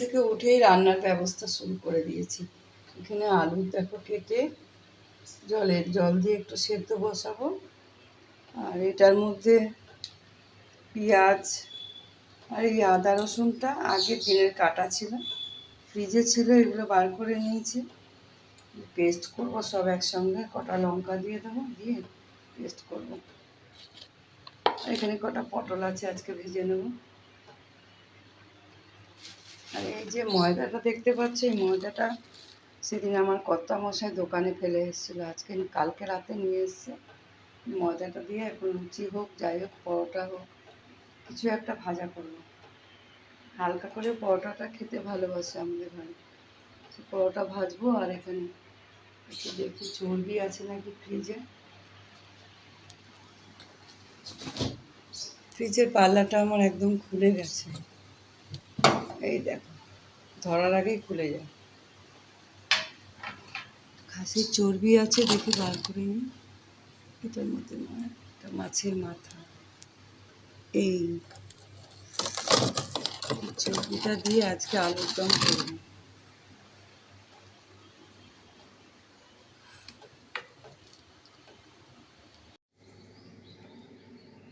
থেকে উঠেই রান্নার ব্যবস্থা শুরু করে দিয়েছি। এখানে আলু দেখো কেটে জলের জল দিয়ে একটু সেদ্ধ বসাবো। আর এটার মধ্যে পেঁয়াজ আর এই আদা রসুনটা আগে দিনের কাটা ছিল, ফ্রিজে ছিল, এগুলো বার করে নিয়েছি। পেস্ট করব সব একসঙ্গে, কটা লঙ্কা দিয়ে দেবো, দিয়ে পেস্ট করব। এখানে কটা পটল আছে, আজকে ভেজে নেব। আর এই যে ময়দাটা দেখতে পাচ্ছি, এই ময়দাটা সেদিন আমার কর্তা মশাই দোকানে ফেলে এসেছিল। আজকে কালকে রাতে নিয়ে এসছে। ময়দাটা দিয়ে এখন লুচি হোক, যাই হোক, পরোটা হোক, কিছু একটা ভাজা করব। হালকা করে পরোটাটা খেতে ভালোবাসে আমাদের ঘরে সে পরোটা ভাজবো আর এখানে একটু দেখি, চর্বি আছে নাকি ফ্রিজে? ফ্রিজের পাল্লাটা আমার একদম খুলে গেছে। এই দেখো ধরার আগেই খুলে যায়। খাসির চর্বি আছে দেখি বার করে নিই এটার মধ্যে নয় এটা মাছের মাথা। এই এই চর্বিটা দিয়ে আজকে আলুর দম করব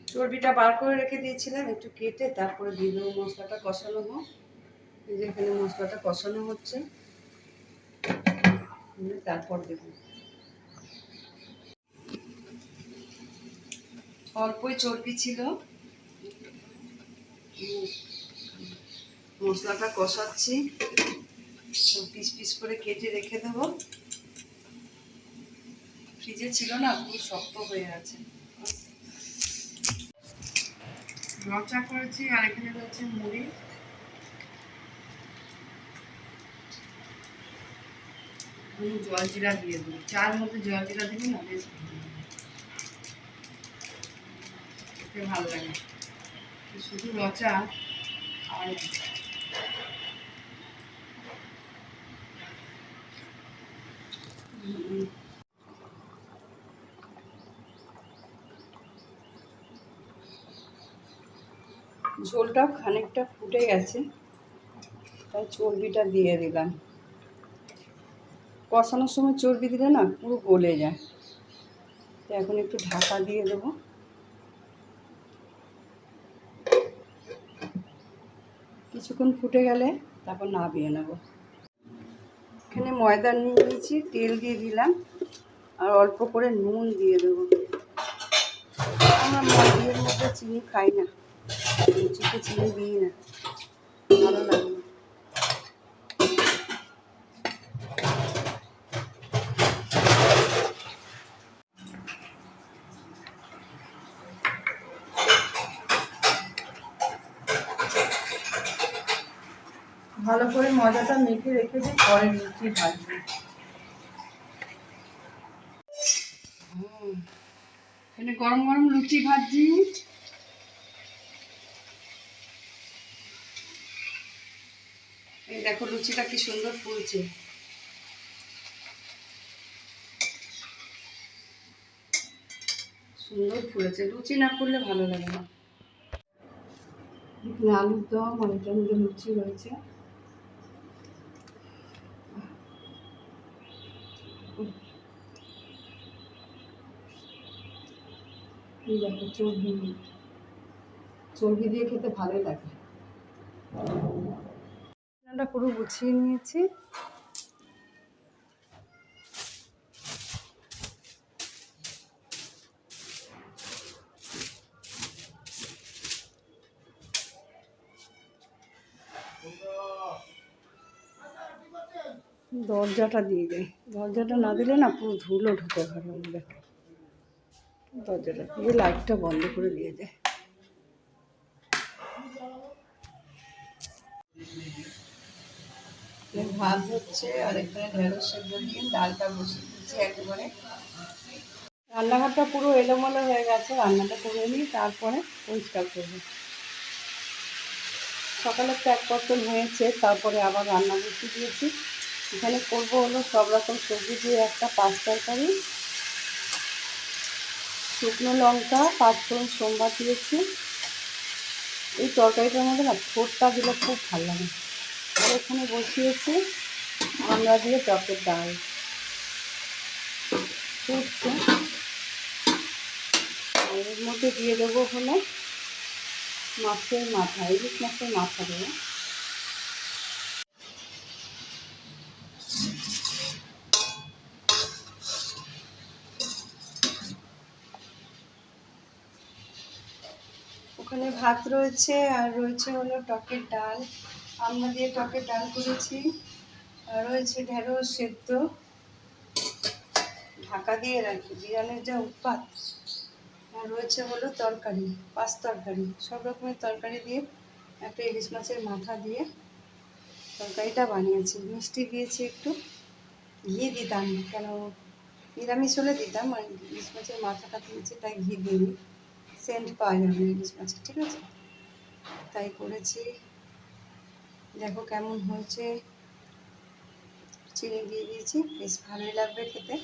চর্বিটা বার করে রেখে দিয়েছিলাম একটু কেটে তারপরে দিয়ে মশলাটা কষানো হোক। এখানে মশলাটা কষানো হচ্ছে। তারপর দেব। অল্পই চর্বি ছিল। মশলাটা কষাচ্ছি। পিস পিস করে কেটে রেখে দেবো। ফ্রিজে ছিল না, পুরো শক্ত হয়ে আছে। লচা করেছি আর এখানে রয়েছে মুড়ি। জল জিরা দিয়ে দেবো। চার মধ্যে জল জিরা দিলে না খেতে ভালো লাগে। শুধু লচা আর ঝোলটা খানিকটা ফুটে গেছে, তাই চর্বিটা দিয়ে দিলাম। কষানোর সময় চর্বি দিলে না পুরো গলে যায়। তো এখন একটু ঢাকা দিয়ে দেবো। কিছুক্ষণ ফুটে গেলে তারপর নাবিয়ে নেব। এখানে ময়দা নিয়ে নিয়েছি, তেল দিয়ে দিলাম, আর অল্প করে নুন দিয়ে দেবো। আমরা ময়দের মধ্যে চিনি খাই না। লুচিতে চিনি দিই না। ভালো লাগে ভালো করে মজাটা মেখে রেখে দিই, পরে লুচি ভাজবো। এখানে গরম গরম লুচি এই দেখো লুচিটা কি সুন্দর ফুলছে। সুন্দর ফুলেছে, লুচি না ফুললে ভালো লাগে না। আলুর দম এটার লুচি রয়েছে। এই দেখো চর্বি। চর্বি দিয়ে খেতে ভালোই লাগে। রান্নাটা পুরো গুছিয়ে নিয়েছি। দরজাটা দিয়ে দেয় দরজাটা না দিলে না পুরো ধুলো ঢুকে ঘরের মধ্যে। দরজাটা দিয়ে লাইটটা বন্ধ করে দিয়ে দেয় ভাত হচ্ছে আর এখানে ঢেঁড়স সেদ্ধ দিয়ে ডালটা বসিয়ে দিচ্ছি একেবারে। রান্নাঘরটা পুরো এলোমেলো হয়ে গেছে রান্নাটা করে নিই তারপরে পরিষ্কার করব। সকালে তো এক পটল হয়েছে তারপরে আবার রান্না বসিয়ে দিয়েছি। এখানে করব হলো সব রকম সবজি দিয়ে একটা পাঁচ তরকারি শুকনো লঙ্কা, পাঁচফোড়ন, সোমবার দিয়েছি। এই তরকারিটার মধ্যে না ঠোঁটটা দিলে খুব ভালো লাগে। আর এখানে বসিয়েছি আমরা দিয়ে টকের ডাল। ফুটছে এর মধ্যে দিয়ে দেবো হলো মাছের মাথা, ইলিশ মাছের মাথা দেবো। ওখানে ভাত রয়েছে আর রয়েছে হলো টকের ডাল। আমরা দিয়ে টকের ডাল করেছি। আর রয়েছে ঢেঁড়স সেদ্ধ। ঢাকা দিয়ে রাখি বিড়ালের যা উৎপাত। আর রয়েছে হলো তরকারি, পাঁচ তরকারি, সব রকমের তরকারি দিয়ে, একটা ইলিশ মাছের মাথা দিয়ে তরকারিটা বানিয়েছি। মিষ্টি দিয়েছি একটু, ঘি দিতাম কেন? নিরামিষ হলে দিতাম, আর ইলিশ মাছের মাথাটা দিয়েছি, তাই ঘি দিইনি। সেন্ট পাওয়া যাবে না ইলিশ মাছের ঠিক আছে? তাই করেছি। দেখো কেমন হয়েছে। চিনি দিয়ে দিয়েছি। বেশ ভালোই লাগবে খেতে।